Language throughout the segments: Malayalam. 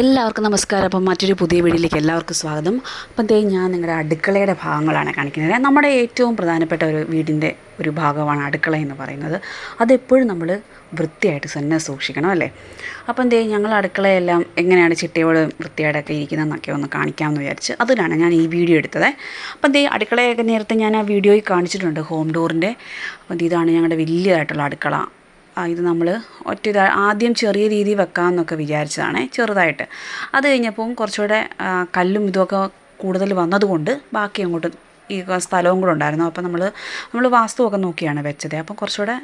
എല്ലാവർക്കും നമസ്കാരം. അപ്പം മറ്റൊരു പുതിയ വീഡിയോയിലേക്ക് എല്ലാവർക്കും സ്വാഗതം. അപ്പം ദേ ഞാൻ നിങ്ങളുടെ അടുക്കളയുടെ ഭാഗങ്ങളാണ് കാണിക്കുന്നത്. നമ്മുടെ ഏറ്റവും പ്രധാനപ്പെട്ട ഒരു വീടിന്റെ ഒരു ഭാഗമാണ് അടുക്കള എന്ന് പറയുന്നത്. അതെപ്പോഴും നമ്മൾ വൃത്തിയായിട്ട് തന്നെ സൂക്ഷിക്കണം അല്ലേ? അപ്പം ദേ ഞങ്ങൾ അടുക്കളയെല്ലാം എങ്ങനെയാണ് ചിട്ടയോട് വൃത്തിയായിട്ടൊക്കെ ഇരിക്കുന്നതെന്നൊക്കെ ഒന്ന് കാണിക്കാമെന്ന് വിചാരിച്ച് അതിലാണ് ഞാൻ ഈ വീഡിയോ എടുത്തത്. അപ്പം ദേ അടുക്കളയൊക്കെ നേരത്തെ ഞാൻ ആ വീഡിയോയിൽ കാണിച്ചിട്ടുണ്ട് ഹോം ഡോറിന്റെ. അപ്പം ഇതാണ് ഞങ്ങളുടെ വലിയതായിട്ടുള്ള അടുക്കള. ഇത് നമ്മൾ ഒറ്റ ആദ്യം ചെറിയ രീതിയിൽ വെക്കാമെന്നൊക്കെ വിചാരിച്ചതാണ് ചെറുതായിട്ട്. അത് കഴിഞ്ഞപ്പം കുറച്ചുകൂടെ കല്ലും ഇതുമൊക്കെ കൂടുതൽ വന്നതുകൊണ്ട് ബാക്കി അങ്ങോട്ട് ഈ സ്ഥലവും കൂടെ ഉണ്ടായിരുന്നു. അപ്പോൾ നമ്മൾ നമ്മൾ വാസ്തുവൊക്കെ നോക്കിയാണ് വെച്ചത്. അപ്പം കുറച്ചുകൂടെ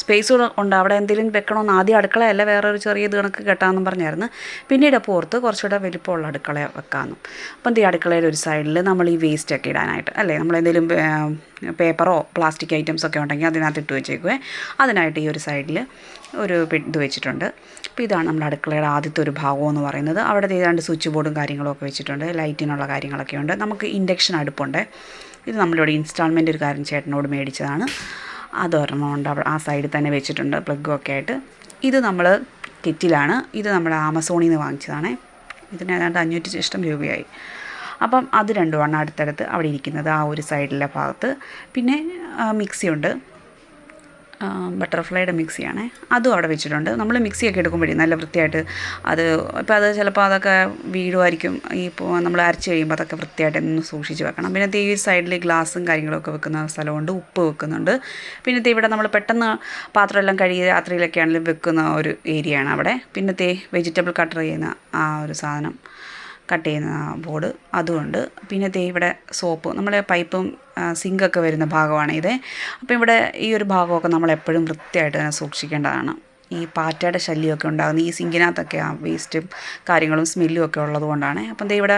സ്പേസ് ഉണ്ട്. അവിടെ എന്തെങ്കിലും വെക്കണമെന്ന് ആദ്യം അടുക്കളയല്ല ഒരു ചെറിയ ഇത് കണക്ക് കെട്ടാമെന്നും പറഞ്ഞായിരുന്നു. പിന്നീട് അപ്പോൾ ഓർത്ത് കുറച്ചുകൂടെ വലിപ്പമുള്ള അടുക്കള വെക്കാമെന്നും അപ്പം ഈ അടുക്കളയുടെ ഒരു സൈഡിൽ നമ്മൾ ഈ വേസ്റ്റൊക്കെ ഇടാനായിട്ട് അല്ലേ? നമ്മൾ എന്തെങ്കിലും പേപ്പറോ പ്ലാസ്റ്റിക് ഐറ്റംസ് ഒക്കെ ഉണ്ടെങ്കിൽ അതിനകത്ത് ഇട്ട് വെച്ചേക്കുവേ. അതിനായിട്ട് ഈ ഒരു സൈഡിൽ ഒരു ഇത് വെച്ചിട്ടുണ്ട്. അപ്പോൾ ഇതാണ് നമ്മുടെ അടുക്കളയുടെ ആദ്യത്തെ ഒരു ഭാഗം എന്ന് പറയുന്നത്. അവിടെ ഏതാണ്ട് സ്വിച്ച് ബോർഡും കാര്യങ്ങളും ഒക്കെ വെച്ചിട്ടുണ്ട്. ലൈറ്റിനുള്ള കാര്യങ്ങളൊക്കെ ഉണ്ട്. നമുക്ക് ഇൻഡക്ഷൻ അടുപ്പുണ്ട്. ഇത് നമ്മളിവിടെ ഇൻസ്റ്റാൾമെന്റ് ഒരു കാര്യം ചേട്ടനോട് മേടിച്ചതാണ്. അതൊരെണ്ണം ഉണ്ട് ആ സൈഡിൽ തന്നെ വെച്ചിട്ടുണ്ട് പ്ലഗും ഒക്കെ ആയിട്ട്. ഇത് നമ്മൾ കിറ്റിലാണ്. ഇത് നമ്മൾ ആമസോണിൽ നിന്ന് വാങ്ങിച്ചതാണ്. ഇതിന് ഏതാണ്ട് അഞ്ഞൂറ്റി ഇഷ്ടം രൂപയായി. അപ്പം അത് രണ്ടുമാണ് അടുത്തടുത്ത് അവിടെ ഇരിക്കുന്നത് ആ ഒരു സൈഡിലെ ഭാഗത്ത്. പിന്നെ മിക്സി ആ, ബട്ടർഫ്ലൈയുടെ മിക്സിയാണ്. അതും അവിടെ വെച്ചിട്ടുണ്ട്. നമ്മൾ മിക്സിയൊക്കെ എടുക്കുമ്പോഴേ നല്ല വൃത്തിയായിട്ട് അത് ഇപ്പോൾ അത് ചിലപ്പോൾ അതൊക്കെ വീഴുമായിരിക്കും ഈ ഇപ്പോൾ നമ്മൾ അരച്ച് കഴിയുമ്പോൾ അതൊക്കെ വൃത്തിയായിട്ട് ഒന്ന് സൂക്ഷിച്ച് വെക്കണം. പിന്നെ ഈ സൈഡിൽ ഗ്ലാസും കാര്യങ്ങളൊക്കെ വെക്കുന്ന സ്ഥലമുണ്ട്. ഉപ്പ് വെക്കുന്നുണ്ട്. പിന്നെ ദേ ഇവിടെ നമ്മൾ പെട്ടെന്ന് പാത്രമെല്ലാം കഴുകി രാത്രിയിലൊക്കെ ആണെങ്കിലും വെക്കുന്ന ഒരു ഏരിയയാണ് അവിടെ. പിന്നെ ദേ വെജിറ്റബിൾ കട്ടർ ചെയ്യുന്ന ആ ഒരു സാധനം. കട്ട് ചെയ്യുന്ന ബോർഡ്. അതുമുണ്ട് പിന്നെ ദേ ഇവിടെ സോപ്പ്. നമ്മളെ പൈപ്പും സിങ്കൊക്കെ വരുന്ന ഭാഗമാണ് ഇത്. അപ്പോൾ ഇവിടെ ഈ ഒരു ഭാഗമൊക്കെ നമ്മൾ എപ്പോഴും വൃത്തിയായിട്ട് തന്നെ സൂക്ഷിക്കേണ്ടതാണ്. ഈ പാറ്റയുടെ ശല്യമൊക്കെ ഉണ്ടാകുന്ന ഈ സിങ്കിനകത്തൊക്കെ ആ വേസ്റ്റും കാര്യങ്ങളും സ്മെല്ലും ഒക്കെ ഉള്ളത് കൊണ്ടാണ്. അപ്പം ദേ ഇവിടെ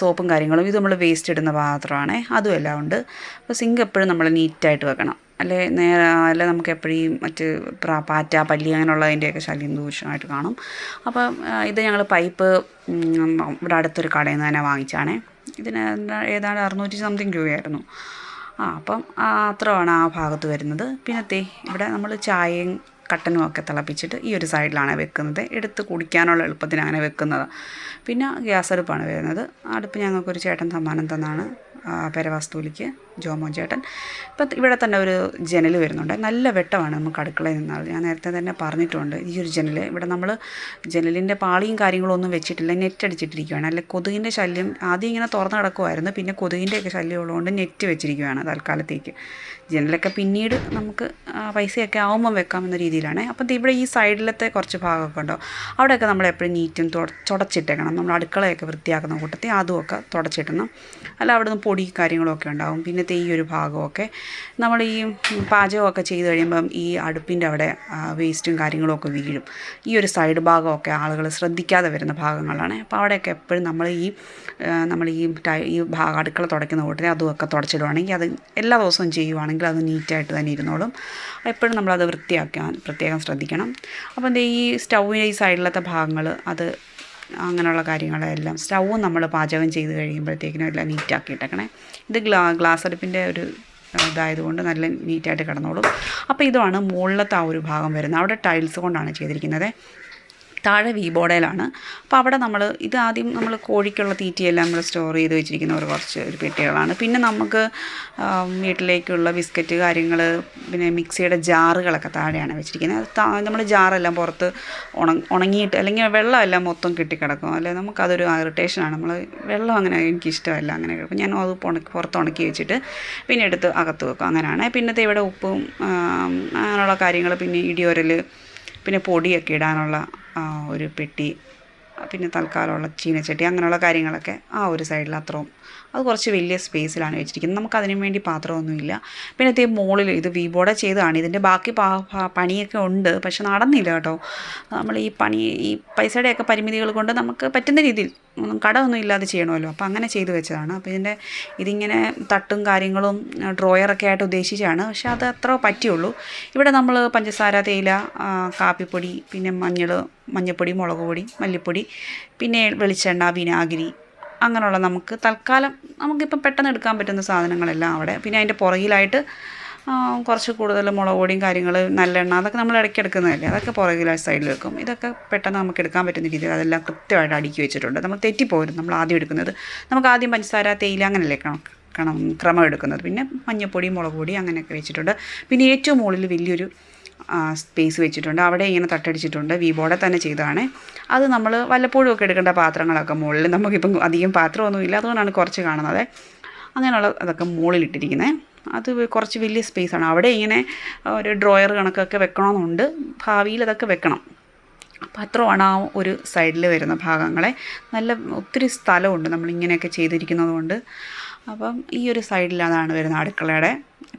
സോപ്പും കാര്യങ്ങളും ഇത് നമ്മൾ വേസ്റ്റ് ഇടുന്ന പാത്രമാണ്. അതും എല്ലാം ഉണ്ട്. അപ്പോൾ സിങ്ക് എപ്പോഴും നമ്മൾ നീറ്റായിട്ട് വെക്കണം. അല്ലെ നേരെ അല്ലെ നമുക്ക് എപ്പോഴും മറ്റ് പാറ്റ പല്ലി അങ്ങനെയുള്ളതിന്റെയൊക്കെ ശല്യം ദൂഷ്യമായിട്ട് കാണും. അപ്പം ഇത് ഞങ്ങൾ പൈപ്പ് ഇവിടെ അടുത്തൊരു കടയിൽ നിന്ന് തന്നെ വാങ്ങിച്ചാണേ. ഇതിന് ഏതാണ്ട് അറുന്നൂറ്റി സംതിങ് രൂപയായിരുന്നു. ആ അപ്പം അത്രമാണ് ആ ഭാഗത്ത് വരുന്നത്. പിന്നത്തെ ഇവിടെ നമ്മൾ ചായയും കട്ടനും ഒക്കെ തിളപ്പിച്ചിട്ട് ഈ ഒരു സൈഡിലാണ് വെക്കുന്നത്. എടുത്ത് കുടിക്കാനുള്ള എളുപ്പത്തിന് അങ്ങനെ വെക്കുന്നത്. പിന്നെ ഗ്യാസ് അടുപ്പാണ് വരുന്നത്. അടുപ്പ് ഞങ്ങൾക്കൊരു ചേട്ടൻ സമ്മാനം തന്നാണ്. ആ, പെരവാസ്തുവിലേക്ക് ജോമോൻ ചേട്ടൻ. ഇപ്പം ഇവിടെ തന്നെ ഒരു ജനൽ വരുന്നുണ്ട്. നല്ല വെട്ടമാണ് നമുക്ക് അടുക്കളയിൽ നിന്നാൽ. ഞാൻ നേരത്തെ തന്നെ പറഞ്ഞിട്ടുണ്ട് ഈ ഒരു ജനൽ. ഇവിടെ നമ്മൾ ജനലിന്റെ പാളിയും കാര്യങ്ങളും ഒന്നും വെച്ചിട്ടില്ല. നെറ്റ് അടിച്ചിട്ടിരിക്കുകയാണ് അല്ലെ കൊതുകിന്റെ ശല്യം ആദ്യം ഇങ്ങനെ തുറന്നു കിടക്കുമായിരുന്നു പിന്നെ കൊതുകിന്റെയൊക്കെ ശല്യം ഉള്ളതുകൊണ്ട് നെറ്റ് വെച്ചിരിക്കുകയാണ് തൽക്കാലത്തേക്ക്. ജനലൊക്കെ പിന്നീട് നമുക്ക് പൈസയൊക്കെ ആവുമ്പം വെക്കാമെന്ന രീതിയിലാണ്. അപ്പം ഇവിടെ ഈ സൈഡിലത്തെ കുറച്ച് ഭാഗമൊക്കെ ഉണ്ടോ? അവിടെയൊക്കെ നമ്മൾ എപ്പോഴും നീറ്റും തുട- തുടച്ചിട്ടേക്കണം. നമ്മൾ അടുക്കളയൊക്കെ വൃത്തിയാക്കുന്ന കൂട്ടത്തിൽ അതുമൊക്കെ തുടച്ചിടണം. അല്ല അവിടെ നിന്ന് പൊടി കാര്യങ്ങളൊക്കെ ഉണ്ടാവും. പിന്നെ ദേ ഈ ഒരു ഭാഗമൊക്കെ നമ്മൾ ഈ പാചകമൊക്കെ ചെയ്ത് കഴിയുമ്പം ഈ അടുപ്പിന്റെ അവിടെ വേസ്റ്റും കാര്യങ്ങളൊക്കെ വീഴും. ഈ ഒരു സൈഡ് ഭാഗമൊക്കെ ആളുകൾ ശ്രദ്ധിക്കാതെ വരുന്ന ഭാഗങ്ങളാണ്. അപ്പോൾ അവിടെയൊക്കെ എപ്പോഴും നമ്മൾ ഈ നമ്മൾ ഈ ഈ ഭാഗം അടുക്കള തുടയ്ക്കുന്ന കൂട്ടത്തിൽ അതുമൊക്കെ തുടച്ചിടുവാണെങ്കിൽ അത് എല്ലാ ദിവസവും ചെയ്യുവാണെങ്കിൽ അത് നീറ്റായിട്ട് തന്നെ ഇരുന്നോളും. എപ്പോഴും നമ്മളത് വൃത്തിയാക്കാൻ പ്രത്യേകം ശ്രദ്ധിക്കണം. അപ്പോൾ ദേ ഈ സ്റ്റൗവിന്റെ ഈ സൈഡിലത്തെ ഭാഗങ്ങൾ അത് അങ്ങനെയുള്ള കാര്യങ്ങളെല്ലാം സ്റ്റൗവും നമ്മൾ പാചകം ചെയ്ത് കഴിയുമ്പോഴത്തേക്കിനും എല്ലാം നീറ്റാക്കി ഇട്ടേക്കണേ. ഇത് ഗ്ലാ ഗ്ലാസ് അടുപ്പിന്റെ ഒരു ഇതായതുകൊണ്ട് നല്ല നീറ്റായിട്ട് കിടന്നോളും. അപ്പോൾ ഇതാണ് മുകളിലത്തെ ആ ഒരു ഭാഗം വരുന്നത്. അവിടെ ടൈൽസ് കൊണ്ടാണ് ചെയ്തിരിക്കുന്നത്. താഴെ വി ബോർഡയിലാണ് അപ്പോൾ അവിടെ നമ്മൾ ഇത് ആദ്യം നമ്മൾ കോഴിക്കുള്ള തീറ്റയെല്ലാം നമ്മൾ സ്റ്റോർ ചെയ്ത് വെച്ചിരിക്കുന്ന ഒരു കുറച്ച് ഒരു പെട്ടികളാണ്. പിന്നെ നമുക്ക് വീട്ടിലേക്കുള്ള ബിസ്ക്കറ്റ് കാര്യങ്ങൾ പിന്നെ മിക്സിയുടെ ജാറുകളൊക്കെ താഴെയാണ് വെച്ചിരിക്കുന്നത്. അത് നമ്മൾ ജാറെല്ലാം പുറത്ത് ഉണ ഉണങ്ങിയിട്ട് അല്ലെങ്കിൽ വെള്ളമെല്ലാം മൊത്തം കിട്ടിക്കിടക്കും. അല്ലെ? നമുക്കതൊരു ഇറിറ്റേഷനാണ്. നമ്മൾ വെള്ളം അങ്ങനെ എനിക്കിഷ്ടമല്ല അങ്ങനെ. കിടക്കും ഞാൻ അത് ഉണക്കി പുറത്ത് ഉണക്കി വെച്ചിട്ട് പിന്നെ എടുത്ത് അകത്ത് വെക്കും. അങ്ങനെയാണ്. പിന്നത്തെ ഇവിടെ ഉപ്പും അങ്ങനെയുള്ള കാര്യങ്ങൾ പിന്നെ ഇടിയോരൽ പിന്നെ പൊടിയൊക്കെ ഇടാനുള്ള ഒരു പെട്ടി. പിന്നെ തൽക്കാലമുള്ള ചീനച്ചട്ടി അങ്ങനെയുള്ള കാര്യങ്ങളൊക്കെ ആ ഒരു സൈഡിൽ അത്രയും. അത് കുറച്ച് വലിയ സ്പേസിലാണ് വെച്ചിരിക്കുന്നത്. നമുക്ക് അതിനു വേണ്ടി പാത്രമൊന്നുമില്ല. പിന്നെ ഇതേ മുകളിൽ ഇത് വീബോടെ ചെയ്തതാണ്. ഇതിന്റെ ബാക്കി പണിയൊക്കെ ഉണ്ട്. പക്ഷെ നടന്നില്ല കേട്ടോ. നമ്മൾ ഈ പണി ഈ പൈസയുടെയൊക്കെ പരിമിതികൾ കൊണ്ട് നമുക്ക് പറ്റുന്ന രീതിയിൽ കടമൊന്നും ഇല്ലാതെ ചെയ്യണമല്ലോ. അപ്പോൾ അങ്ങനെ ചെയ്തു വെച്ചതാണ്. അപ്പോൾ ഇതിന്റെ ഇതിങ്ങനെ തട്ടും കാര്യങ്ങളും ഡ്രോയറൊക്കെ ആയിട്ട് ഉദ്ദേശിച്ചാണ് പക്ഷെ അത് അത്ര പറ്റിയുള്ളൂ. ഇവിടെ നമ്മൾ പഞ്ചസാര തേയില കാപ്പിപ്പൊടി പിന്നെ മഞ്ഞൾ മഞ്ഞൾപ്പൊടി മുളക് പൊടി മല്ലിപ്പൊടി പിന്നെ വെളിച്ചെണ്ണ വിനാഗിരി അങ്ങനെയുള്ള നമുക്ക് തൽക്കാലം നമുക്കിപ്പം പെട്ടെന്ന് എടുക്കാൻ പറ്റുന്ന സാധനങ്ങളെല്ലാം അവിടെ. പിന്നെ അതിന്റെ പുറകിലായിട്ട് കുറച്ച് കൂടുതൽ മുളക് പൊടിയും കാര്യങ്ങൾ നല്ലെണ്ണ അതൊക്കെ നമ്മൾ ഇടയ്ക്ക് എടുക്കുന്നതല്ലേ? അതൊക്കെ പുറകിൽ സൈഡിൽ വെക്കും. ഇതൊക്കെ പെട്ടെന്ന് നമുക്ക് എടുക്കാൻ പറ്റുന്ന രീതിയിൽ അതെല്ലാം കൃത്യമായിട്ട് അടുക്കി വെച്ചിട്ടുണ്ട്. നമ്മൾ തെറ്റിപ്പോരും നമ്മൾ ആദ്യം എടുക്കുന്നത് നമുക്ക് ആദ്യം പഞ്ചസാര തേയില അങ്ങനെയല്ലേ കണം ക്രമം എടുക്കുന്നത്. പിന്നെ മഞ്ഞൾപ്പൊടി മുളക് പൊടി അങ്ങനെയൊക്കെ വെച്ചിട്ടുണ്ട്. പിന്നെ ഏറ്റവും മുകളിൽ വലിയൊരു സ്പേസ് വെച്ചിട്ടുണ്ട്. അവിടെ ഇങ്ങനെ തട്ടടിച്ചിട്ടുണ്ട്. വീബോർഡെ തന്നെ ചെയ്തതാണ്. അത് നമ്മൾ വല്ലപ്പോഴും ഒക്കെ എടുക്കേണ്ട പാത്രങ്ങളൊക്കെ മുകളിൽ നമുക്കിപ്പം അധികം പാത്രമൊന്നുമില്ല. അതുകൊണ്ടാണ് കുറച്ച് കാണുന്നത്. അങ്ങനെയുള്ള അതൊക്കെ മുകളിൽ മുകളിലിട്ടിരിക്കുന്നത് അത് കുറച്ച് വലിയ സ്പേസാണ് അവിടെ ഇങ്ങനെ ഒരു ഡ്രോയർ കണക്കൊക്കെ വെക്കണമെന്നുണ്ട്. ഭാവിയിൽ അതൊക്കെ വെക്കണം. പത്രമാണ് ആ ഒരു സൈഡിൽ വരുന്ന ഭാഗങ്ങളെ. നല്ല ഒത്തിരി സ്ഥലമുണ്ട് നമ്മളിങ്ങനെയൊക്കെ ചെയ്തിരിക്കുന്നത് കൊണ്ട് അപ്പം ഈ ഒരു സൈഡിൽ അതാണ് വരുന്നത് അടുക്കളയുടെ.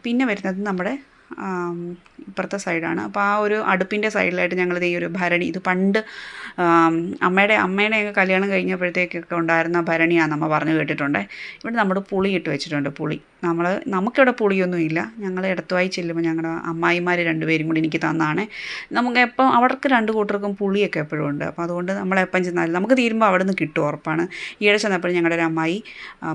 പിന്നെ വരുന്നത് നമ്മുടെ ഇപ്പുറത്തെ സൈഡാണ്. അപ്പോൾ ആ ഒരു അടുപ്പിന്റെ സൈഡിലായിട്ട് ഞങ്ങൾ ഈ ഒരു ഭരണി ഇത് പണ്ട് അമ്മയുടെ അമ്മയുടെയൊക്കെ കല്യാണം കഴിഞ്ഞപ്പോഴത്തേക്കൊക്കെ ഉണ്ടായിരുന്ന ഭരണിയാണെന്ന് നമ്മ പറഞ്ഞു കേട്ടിട്ടുണ്ട്. ഇവിടെ നമ്മുടെ പുളി ഇട്ട് വെച്ചിട്ടുണ്ട് പുളി. നമ്മൾ നമുക്കിവിടെ പുളിയൊന്നുമില്ല. ഞങ്ങൾ ഇടത്തുവായി ചെല്ലുമ്പോൾ ഞങ്ങളുടെ അമ്മായിമാർ രണ്ടുപേരും കൂടി എനിക്ക് തന്നാണ്. നമുക്ക് എപ്പം അവർക്ക് രണ്ട് കൂട്ടർക്കും പുളിയൊക്കെ എപ്പോഴും ഉണ്ട്. അപ്പോൾ അതുകൊണ്ട് നമ്മളെപ്പം ചെന്നാലും നമുക്ക് തീരുമ്പോൾ അവിടെ നിന്ന് കിട്ടും ഉറപ്പാണ്. ഈയിടെ ചെന്നപ്പോഴും ഞങ്ങളുടെ ഒരു അമ്മായി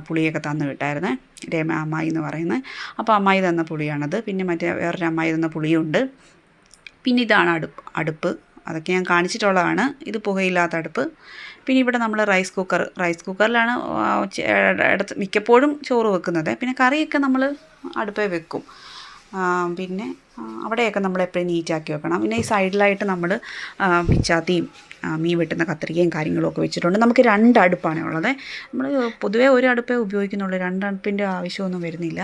പുളിയൊക്കെ തന്നു വിട്ടായിരുന്നേ. രമ അമ്മായി എന്ന് പറയുന്നത് അപ്പോൾ അമ്മായി തന്ന പുളിയാണത്. പിന്നെ മറ്റേ വേറൊരു അമ്മായി തന്ന പുളിയുണ്ട്. പിന്നെ ഇതാണ് അടുപ്പ്. അടുപ്പ്. അതൊക്കെ ഞാൻ കാണിച്ചിട്ടുള്ളതാണ്. ഇത് പുകയില്ലാത്ത അടുപ്പ്. പിന്നെ ഇവിടെ നമ്മൾ റൈസ് കുക്കർ റൈസ് കുക്കറിലാണ് ഇടത്ത് മിക്കപ്പോഴും ചോറ് വെക്കുന്നത്. പിന്നെ കറിയൊക്കെ നമ്മൾ അടുപ്പേ വെക്കും. പിന്നെ അവിടെയൊക്കെ നമ്മൾ എപ്പോഴും നീറ്റാക്കി വെക്കണം. പിന്നെ ഈ സൈഡിലായിട്ട് നമ്മൾ പിച്ചാത്തിയും മീൻ വെട്ടുന്ന കത്രികയും കാര്യങ്ങളും ഒക്കെ വെച്ചിട്ടുണ്ട്. നമുക്ക് രണ്ട് അടുപ്പാണ് ഉള്ളത്. നമ്മൾ പൊതുവേ ഒരു അടുപ്പേ ഉപയോഗിക്കുന്നുള്ളൂ. രണ്ട് അടുപ്പിന്റെ ആവശ്യമൊന്നും വരുന്നില്ല.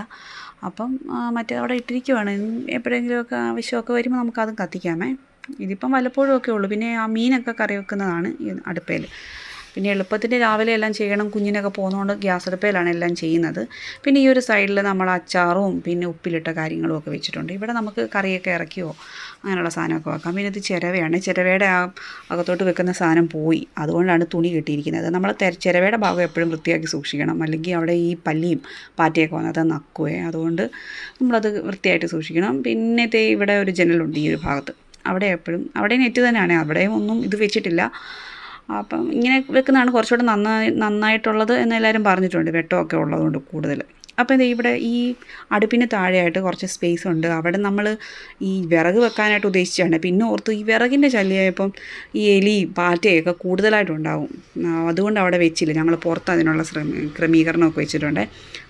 അപ്പം മറ്റേ അവിടെ ഇട്ടിരിക്കുവാണ്. എപ്പോഴെങ്കിലുമൊക്കെ ആവശ്യമൊക്കെ വരുമ്പോൾ നമുക്കതും കത്തിക്കാമേ. ഇതിപ്പം വല്ലപ്പോഴും ഒക്കെ ഉള്ളൂ. പിന്നെ ആ മീനൊക്കെ കറി വെക്കുന്നതാണ് അടുപ്പയിൽ പിന്നെ എളുപ്പത്തിന് രാവിലെ എല്ലാം ചെയ്യണം. കുഞ്ഞിനൊക്കെ പോകുന്നതുകൊണ്ട് ഗ്യാസ് അടുപ്പയിലാണ് എല്ലാം ചെയ്യുന്നത്. പിന്നെ ഈ ഒരു സൈഡിൽ നമ്മൾ അച്ചാറും പിന്നെ ഉപ്പിലിട്ട കാര്യങ്ങളും ഒക്കെ വെച്ചിട്ടുണ്ട്. ഇവിടെ നമുക്ക് കറിയൊക്കെ ഇറക്കിയോ അങ്ങനെയുള്ള സാധനമൊക്കെ വെക്കാം. പിന്നെ ഇത് ചിരവയാണ്. ചിരവയുടെ ആ അകത്തോട്ട് വെക്കുന്ന സാധനം പോയി. അതുകൊണ്ടാണ് തുണി കിട്ടിയിരിക്കുന്നത്. നമ്മൾ ചിരവയുടെ ഭാഗം എപ്പോഴും വൃത്തിയാക്കി സൂക്ഷിക്കണം. അല്ലെങ്കിൽ അവിടെ ഈ പല്ലിയും പാറ്റയൊക്കെ വന്നത് നക്കുവേ. അതുകൊണ്ട് നമ്മളത് വൃത്തിയായിട്ട് സൂക്ഷിക്കണം. പിന്നെ ഇവിടെ ഒരു ജനലുണ്ട് ഈ ഒരു ഭാഗത്ത്. അവിടെ എപ്പോഴും. അവിടെ നെറ്റ് തന്നെയാണ്. അവിടെയും ഒന്നും ഇത് വെച്ചിട്ടില്ല. അപ്പം ഇങ്ങനെ വെക്കുന്നതാണ് കുറച്ചുകൂടെ നന്നായി നന്നായിട്ടുള്ളത് എന്ന് എല്ലാവരും പറഞ്ഞിട്ടുണ്ട്. വെട്ടമൊക്കെ ഉള്ളതുകൊണ്ട് കൂടുതൽ. അപ്പോൾ ദേ ഇവിടെ ഈ അടുപ്പിന് താഴെയായിട്ട് കുറച്ച് സ്പേസ് ഉണ്ട്. അവിടെ നമ്മൾ ഈ വിറക് വെക്കാനായിട്ട് ഉദ്ദേശിച്ചാണ്. പിന്നെ ഓർത്തു ഈ വിറകിന്റെ ശല്യമായപ്പം ഈ എലി പാറ്റയൊക്കെ കൂടുതലായിട്ടുണ്ടാവും. അതുകൊണ്ട് അവിടെ വെച്ചില്ല. ഞങ്ങൾ പുറത്ത് അതിനുള്ള ക്രമീകരണമൊക്കെ വെച്ചിട്ടുണ്ട്.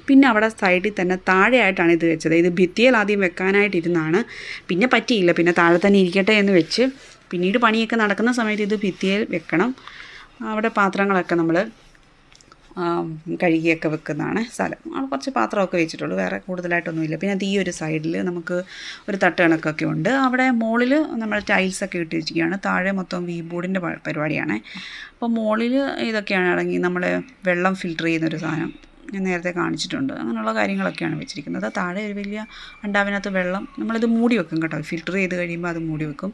പിന്നെ അവിടെ സൈഡിൽ തന്നെ താഴെയായിട്ടാണ് ഇത് വെച്ചത്. ഇത് ഭിത്തിയിൽ ആദ്യം വെക്കാനായിട്ടിരുന്നാണ്. പിന്നെ പറ്റിയില്ല. പിന്നെ താഴെ തന്നെ ഇരിക്കട്ടെ എന്ന് വെച്ച് പിന്നീട് പണിയൊക്കെ നടക്കുന്ന സമയത്ത് ഇത് ഭിത്തിയിൽ വെക്കണം. അവിടെ പാത്രങ്ങളൊക്കെ നമ്മൾ കഴുകിയൊക്കെ വെക്കുന്നതാണ് സ്ഥലം. കുറച്ച് പാത്രമൊക്കെ വെച്ചിട്ടുള്ളൂ വേറെ കൂടുതലായിട്ടൊന്നുമില്ല. പിന്നെ അത് ഈ ഒരു സൈഡിൽ നമുക്ക് ഒരു തട്ട് കണക്കൊക്കെ ഉണ്ട്. അവിടെ മുകളിൽ നമ്മൾ ടൈൽസൊക്കെ ഇട്ട് വെച്ചിരിക്കുകയാണ്. താഴെ മൊത്തം വി ബോർഡിന്റെ പരിപാടിയാണ്. അപ്പോൾ മുകളിൽ ഇതൊക്കെയാണ് അടങ്ങി നമ്മൾ വെള്ളം ഫിൽട്ടർ ചെയ്യുന്നൊരു സാധനം. ഞാൻ നേരത്തെ കാണിച്ചിട്ടുണ്ട്. അങ്ങനെയുള്ള കാര്യങ്ങളൊക്കെയാണ് വെച്ചിരിക്കുന്നത്. താഴെ ഒരു വലിയ അണ്ടാവിനകത്ത് വെള്ളം നമ്മളിത് മൂടി വെക്കും കേട്ടോ. ഫിൽറ്റർ ചെയ്ത് കഴിയുമ്പോൾ അത് മൂടി വെക്കും.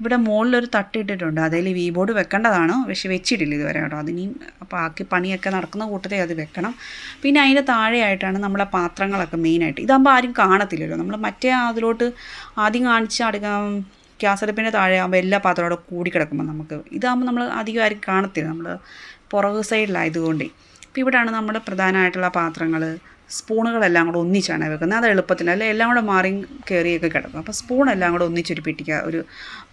ഇവിടെ മുകളിലൊരു തട്ടിട്ടിട്ടുണ്ട്. അതിൽ വി ബോർഡ് വെക്കേണ്ടതാണ്. പക്ഷേ വെച്ചിട്ടില്ല ഇതുവരെ കേട്ടോ. അതിനിയും ആക്കി പണിയൊക്കെ നടക്കുന്ന കൂട്ടത്തിൽ അത് വെക്കണം. പിന്നെ അതിന്റെ താഴെയായിട്ടാണ് നമ്മളെ പാത്രങ്ങളൊക്കെ മെയിനായിട്ട്. ഇതാകുമ്പോൾ ആരും കാണത്തില്ലല്ലോ. നമ്മൾ മറ്റേ അതിലോട്ട് ആദ്യം കാണിച്ച അടുക്കാം ഗ്യാസ് അടുപ്പിന്റെ താഴെ ആകുമ്പോൾ എല്ലാ പാത്രവും കൂടി കിടക്കുമ്പോൾ നമുക്ക് ഇതാകുമ്പോൾ നമ്മൾ അധികം ആരും കാണത്തില്ല. നമ്മൾ പുറകു സൈഡിലായതുകൊണ്ട് അപ്പോൾ ഇവിടെയാണ് നമ്മൾ പ്രധാനമായിട്ടുള്ള പാത്രങ്ങൾ സ്പൂണുകളെല്ലാം കൂടെ ഒന്നിച്ചാണ് വെക്കുന്നത്. അത് എളുപ്പത്തിൽ അല്ലെ എല്ലാം കൂടെ മാറി കയറിയൊക്കെ കിടക്കും. അപ്പോൾ സ്പൂണെല്ലാം കൂടെ ഒന്നിച്ചൊരു പെട്ടിക്ക ഒരു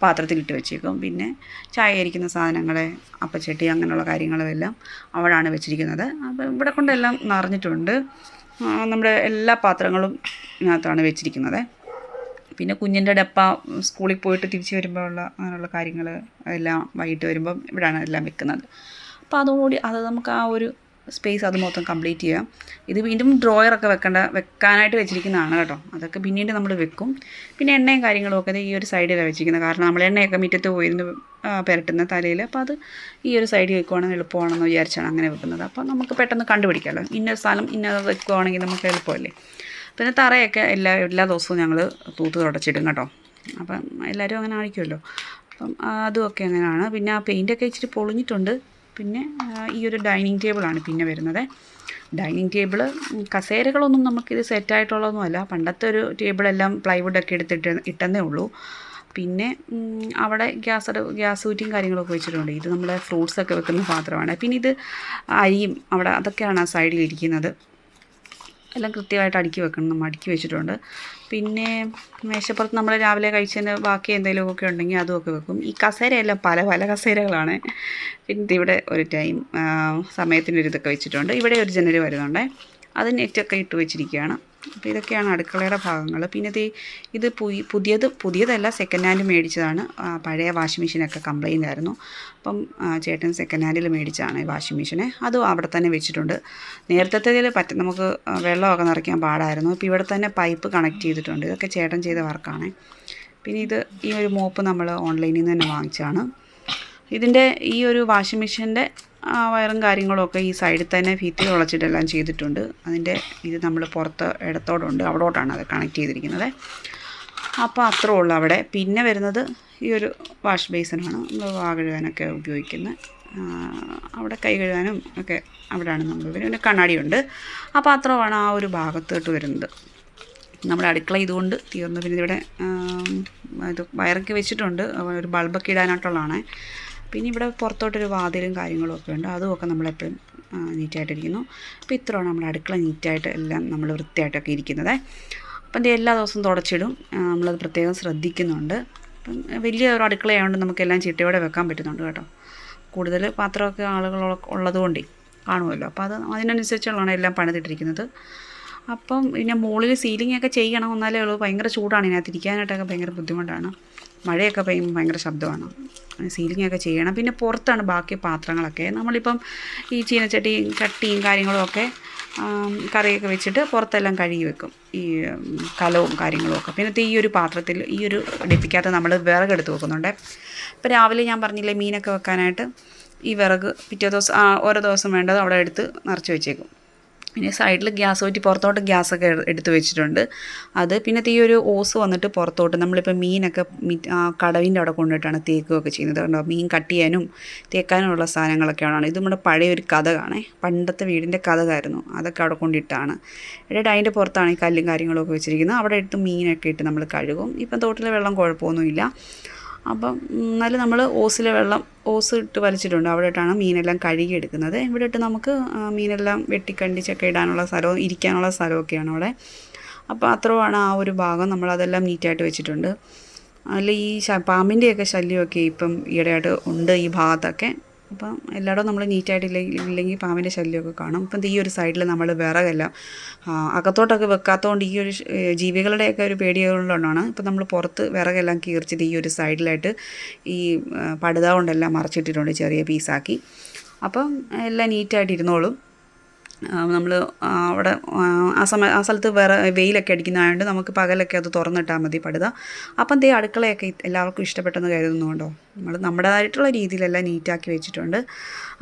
പാത്രത്തിലിട്ട് വെച്ചേക്കും. പിന്നെ ചായ അരിക്കുന്ന സാധനങ്ങൾ അപ്പച്ചട്ടി അങ്ങനെയുള്ള കാര്യങ്ങളെല്ലാം അവിടെയാണ് വെച്ചിരിക്കുന്നത്. അപ്പോൾ ഇവിടെ കൊണ്ടെല്ലാം നിറഞ്ഞിട്ടുണ്ട്. നമ്മുടെ എല്ലാ പാത്രങ്ങളും ഇതിനകത്താണ് വെച്ചിരിക്കുന്നത്. പിന്നെ കുഞ്ഞിന്റെ ഡപ്പ സ്കൂളിൽ പോയിട്ട് തിരിച്ച് വരുമ്പോഴുള്ള അങ്ങനെയുള്ള കാര്യങ്ങൾ എല്ലാം വൈകിട്ട് വരുമ്പം ഇവിടെയാണ് എല്ലാം വെക്കുന്നത്. അപ്പോൾ അതോടുകൂടി അത് നമുക്ക് ആ ഒരു സ്പേസ് അത് മൊത്തം കംപ്ലീറ്റ് ചെയ്യാം ഇത് വീണ്ടും ഡ്രോയറൊക്കെ വെക്കേണ്ട വെക്കാനായിട്ട് വെച്ചിരിക്കുന്നതാണ് കേട്ടോ. അതൊക്കെ പിന്നീട് നമ്മൾ വെക്കും. പിന്നെ എണ്ണയും കാര്യങ്ങളും ഒക്കെ ഈ ഒരു സൈഡിലാണ് വെച്ചിരിക്കുന്നത് കാരണം നമ്മൾ എണ്ണയൊക്കെ മുറ്റത്ത് പോയിരുന്നു പുരട്ടുന്ന തലയിൽ അപ്പോൾ അത് ഈ ഒരു സൈഡിൽ വെക്കുവാണെങ്കിൽ എളുപ്പമാണെന്ന് വിചാരിച്ചാണ് അങ്ങനെ വെക്കുന്നത്. അപ്പോൾ നമുക്ക് പെട്ടെന്ന് കണ്ടുപിടിക്കാമല്ലോ ഇന്ന സ്ഥലം ഇന്ന വെക്കുവാണെങ്കിൽ നമുക്ക് എളുപ്പമല്ലേ. പിന്നെ തറയൊക്കെ എല്ലാ എല്ലാ ദിവസവും ഞങ്ങൾ തൂത്ത് തുടച്ചിടും കേട്ടോ. അപ്പം എല്ലാവരും അങ്ങനെ ആയിരിക്കുമല്ലോ അപ്പം അതും അതുമൊക്കെ അങ്ങനെയാണ്. പിന്നെ ആ പെയിന്റൊക്കെ ഇച്ചിരി പൊളിഞ്ഞിട്ടുണ്ട്. പിന്നെ ഈ ഒരു ഡൈനിങ് ടേബിളാണ് പിന്നെ വരുന്നത്. ഡൈനിങ് ടേബിൾ കസേരകളൊന്നും നമുക്കിത് സെറ്റായിട്ടുള്ളതൊന്നുമല്ല പണ്ടത്തെ ഒരു ടേബിളെല്ലാം പ്ലൈവുഡൊക്കെ എടുത്തിട്ട് ഇട്ടെന്നേ ഉള്ളൂ. പിന്നെ അവിടെ ഗ്യാസ് ഗ്യാസ് ഊറ്റിയും കാര്യങ്ങളൊക്കെ വെച്ചിട്ടുണ്ട്. ഇത് നമ്മുടെ ഫ്രൂട്ട്സൊക്കെ വെക്കുന്ന പാത്രമാണ്. പിന്നെ ഇത് അരിയും അവിടെ അതൊക്കെയാണ് ആ സൈഡിൽ ഇരിക്കുന്നത്. എല്ലാം കൃത്യമായിട്ട് അടുക്കി വെക്കണം. നമ്മൾ അടുക്കി വെച്ചിട്ടുണ്ട്. പിന്നെ മേശപ്പുറത്ത് നമ്മൾ രാവിലെ കഴിച്ചതിന് ബാക്കി എന്തെങ്കിലുമൊക്കെ ഉണ്ടെങ്കിൽ അതുമൊക്കെ വെക്കും. ഈ കസേരയെല്ലാം പല പല കസേരകളാണ്. പിന്നെ ഇവിടെ ഒരു ടൈം ഇതൊക്കെ വെച്ചിട്ടുണ്ട്. ഇവിടെ ഒരു ജനൽ വരുന്നുണ്ട്. അത് നെറ്റൊക്കെ ഇട്ട് വെച്ചിരിക്കുകയാണ്. അപ്പോൾ ഇതൊക്കെയാണ് അടുക്കളയുടെ ഭാഗങ്ങൾ. പിന്നെ ഇത് ഇത് പുതിയത് പുതിയതല്ല സെക്കൻഡ് ഹാൻഡ് മേടിച്ചതാണ്. പഴയ വാഷിംഗ് മെഷീനൊക്കെ കംപ്ലൈന്റ് ആയിരുന്നു. അപ്പം ചേട്ടൻ സെക്കൻഡ് ഹാൻഡിൽ മേടിച്ചതാണ് ഈ വാഷിംഗ് മെഷീനെ അതും അവിടെ തന്നെ വെച്ചിട്ടുണ്ട്. നേരത്തേതിൽ പറ്റ നമുക്ക് വെള്ളമൊക്കെ നിറയ്ക്കാൻ പാടായിരുന്നു. ഇപ്പോൾ ഇവിടെ തന്നെ പൈപ്പ് കണക്ട് ചെയ്തിട്ടുണ്ട്. ഇതൊക്കെ ചേട്ടൻ ചെയ്ത വർക്കാണ് പിന്നെ ഇത് ഈ ഒരു മോപ്പ് നമ്മൾ ഓൺലൈനിൽ നിന്ന് തന്നെ വാങ്ങിച്ചതാണ്. ഇതിന്റെ ഈ ഒരു വാഷിംഗ് മെഷീന്റെ വയറും കാര്യങ്ങളൊക്കെ ഈ സൈഡിൽ തന്നെ ഭിത്തി ഉളച്ചിട്ടെല്ലാം ചെയ്തിട്ടുണ്ട്. അതിന്റെ ഇത് നമ്മൾ പുറത്ത് ഇടത്തോടുണ്ട്. അവിടോട്ടാണ് അത് കണക്ട് ചെയ്തിരിക്കുന്നത്. അപ്പോൾ അത്രേ ഉള്ളൂ അവിടെ. പിന്നെ വരുന്നത് ഈ ഒരു വാഷ് ബേസിനാണ് നമ്മൾ വാ കഴുകാനൊക്കെ ഉപയോഗിക്കുന്നത് അവിടെ കൈ കഴുകാനും ഒക്കെ അവിടെയാണ് നമ്മൾ പിന്നെ കണ്ണാടിയുണ്ട്. അപ്പോൾ അത്രമാണ് ആ ഒരു ഭാഗത്തോട്ട് വരുന്നത്. നമ്മുടെ അടുക്കള ഇതുകൊണ്ട് തീർന്നു. പിന്നെ ഇവിടെ ആം, ഇത് വയറൊക്കെ വെച്ചിട്ടുണ്ട്. ഒരു ബൾബൊക്കെ ഇടാനായിട്ടുള്ളതാണ്. പിന്നെ ഇവിടെ പുറത്തോട്ടൊരു വാതിലും കാര്യങ്ങളും ഒക്കെ ഉണ്ട്. അതുമൊക്കെ നമ്മളെപ്പോഴും നീറ്റായിട്ടിരിക്കുന്നു. അപ്പോൾ ഇത്രയാണ് നമ്മുടെ അടുക്കള നീറ്റായിട്ട് എല്ലാം നമ്മൾ വൃത്തിയായിട്ടൊക്കെ ഇരിക്കുന്നത്. അപ്പം എല്ലാ ദിവസവും തുടച്ചിടും. നമ്മളത് പ്രത്യേകം ശ്രദ്ധിക്കുന്നുണ്ട്. അപ്പം വലിയ ഒരു അടുക്കളയായതുകൊണ്ട് നമുക്കെല്ലാം ചിട്ടയോടെ വെക്കാൻ പറ്റുന്നുണ്ട് കേട്ടോ. കൂടുതൽ പാത്രമൊക്കെ ആളുകൾ ഉള്ളതുകൊണ്ടേ കാണുമല്ലോ. അപ്പോൾ അത് അതിനനുസരിച്ചുള്ളതാണ് എല്ലാം പണിതിട്ടിരിക്കുന്നത്. അപ്പം പിന്നെ മുകളിൽ സീലിംഗ് ഒക്കെ ചെയ്യണം എന്നാലേ ഉള്ളൂ. ഭയങ്കര ചൂടാണ് ഇതിനകത്ത് ഇരിക്കാനായിട്ടൊക്കെ ഭയങ്കര ബുദ്ധിമുട്ടാണ്. മഴയൊക്കെ പെയ്യുമ്പോൾ ഭയങ്കര ശബ്ദമാണ്. സീലിംഗ് ഒക്കെ ചെയ്യണം. പിന്നെ പുറത്താണ് ബാക്കി പാത്രങ്ങളൊക്കെ. നമ്മളിപ്പം ഈ ചീനച്ചട്ടിയും ചട്ടിയും കാര്യങ്ങളും ഒക്കെ കറിയൊക്കെ വെച്ചിട്ട് പുറത്തെല്ലാം കഴുകി വെക്കും. ഈ കലവും കാര്യങ്ങളും ഒക്കെ. പിന്നെ ഈ ഒരു പാത്രത്തിൽ ഈ ഒരു ഡിപ്പിക്കകത്ത് നമ്മൾ വിറകെടുത്ത് വെക്കുന്നുണ്ട്. ഇപ്പം രാവിലെ ഞാൻ പറഞ്ഞില്ലേ മീനൊക്കെ വെക്കാനായിട്ട് ഈ വിറക് പിറ്റേ ദിവസം ഓരോ ദിവസം വേണ്ടത് അവിടെ എടുത്ത് നിറച്ച് വെച്ചേക്കും. പിന്നെ സൈഡിൽ ഗ്യാസ് ഊറ്റി പുറത്തോട്ട് ഗ്യാസൊക്കെ എടുത്ത് വെച്ചിട്ടുണ്ട്. അത് പിന്നെ ഈ ഒരു ഓസ് വന്നിട്ട് പുറത്തോട്ട് നമ്മളിപ്പോൾ മീനൊക്കെ കടവിന്റെ അവിടെ കൊണ്ടിട്ടാണ് തേക്കുകയൊക്കെ ചെയ്യുന്നത്. കണ്ടോ? മീൻ കട്ട് ചെയ്യാനും തേക്കാനുമുള്ള സാധനങ്ങളൊക്കെയാണ് ഇത് നമ്മുടെ പഴയ ഒരു കഥകാണേ. പണ്ടത്തെ വീടിന്റെ കഥകായിരുന്നു. അതൊക്കെ അവിടെ കൊണ്ടിട്ടാണ്. എന്നിട്ട് അതിന്റെ പുറത്താണ് ഈ കല്ലും കാര്യങ്ങളൊക്കെ വെച്ചിരിക്കുന്നത്. അവിടെ എടുത്ത് മീനൊക്കെ ഇട്ട് നമ്മൾ കഴുകും. ഇപ്പം തോട്ടിലെ വെള്ളം കുഴപ്പമൊന്നുമില്ല. അപ്പം എന്നാലും നമ്മൾ ഓസിലെ വെള്ളം ഓസ് ഇട്ട് വലിച്ചിട്ടുണ്ട്. അവിടെ ഇട്ടാണ് മീനെല്ലാം കഴുകി എടുക്കുന്നത് ഇവിടെ ഇട്ട് നമുക്ക് മീനെല്ലാം വെട്ടിക്കണ്ടിച്ചൊക്കെ ഇടാനുള്ള സ്ഥലവും ഇരിക്കാനുള്ള സ്ഥലമൊക്കെയാണ് അവിടെ. അപ്പോൾ അത്രയുമാണ് ആ ഒരു ഭാഗം. നമ്മളതെല്ലാം നീറ്റായിട്ട് വെച്ചിട്ടുണ്ട്. അല്ല ഈ പാമ്പിന്റെയൊക്കെ ശല്യമൊക്കെ ഇപ്പം ഈയിടെയായിട്ട് ഉണ്ട് ഈ ഭാഗത്തൊക്കെ. അപ്പം എല്ലായിടവും നമ്മൾ നീറ്റായിട്ടില്ലെങ്കിൽ ഇല്ലെങ്കിൽ പാമ്പിന്റെ ശല്യമൊക്കെ കാണും. ഇപ്പം ഈ ഒരു സൈഡിൽ നമ്മൾ വിറകെല്ലാം അകത്തോട്ടൊക്കെ വെക്കാത്തതുകൊണ്ട് ഈ ഒരു ജീവികളുടെയൊക്കെ ഒരു പേടിയുള്ളതുകൊണ്ടാണ് ഇപ്പം നമ്മൾ പുറത്ത് വിറകെല്ലാം കീറിച്ചിട്ട് ഈ ഒരു സൈഡിലായിട്ട് ഈ പടുത കൊണ്ടെല്ലാം മറച്ചിട്ടിട്ടുണ്ട് ചെറിയ പീസാക്കി. അപ്പം എല്ലാം നീറ്റായിട്ട് ഇരുന്നോളും. നമ്മൾ അവിടെ ആ, സമയ ആ സ്ഥലത്ത് വേറെ വെയിലൊക്കെ അടിക്കുന്നതായതുകൊണ്ട് നമുക്ക് പകലൊക്കെ അത് തുറന്നിട്ടാൽ മതി പടുത അപ്പം ദേ അടുക്കളയൊക്കെ എല്ലാവർക്കും ഇഷ്ടപ്പെട്ടെന്ന് കരുതുന്നുണ്ടോ? നമ്മൾ നമ്മുടേതായിട്ടുള്ള രീതിയിലെല്ലാം നീറ്റാക്കി വെച്ചിട്ടുണ്ട്.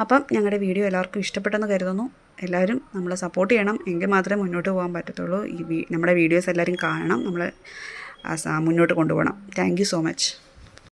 അപ്പം ഞങ്ങളുടെ വീഡിയോ എല്ലാവർക്കും ഇഷ്ടപ്പെട്ടെന്ന് കരുതുന്നു. എല്ലാവരും നമ്മളെ സപ്പോർട്ട് ചെയ്യണം. എങ്കിൽ മാത്രമേ മുന്നോട്ട് പോകാൻ പറ്റത്തുള്ളൂ. ഈ നമ്മുടെ വീഡിയോസ് എല്ലാവരും കാണണം. നമ്മളെ മുന്നോട്ട് കൊണ്ടുപോകണം. Thank so much.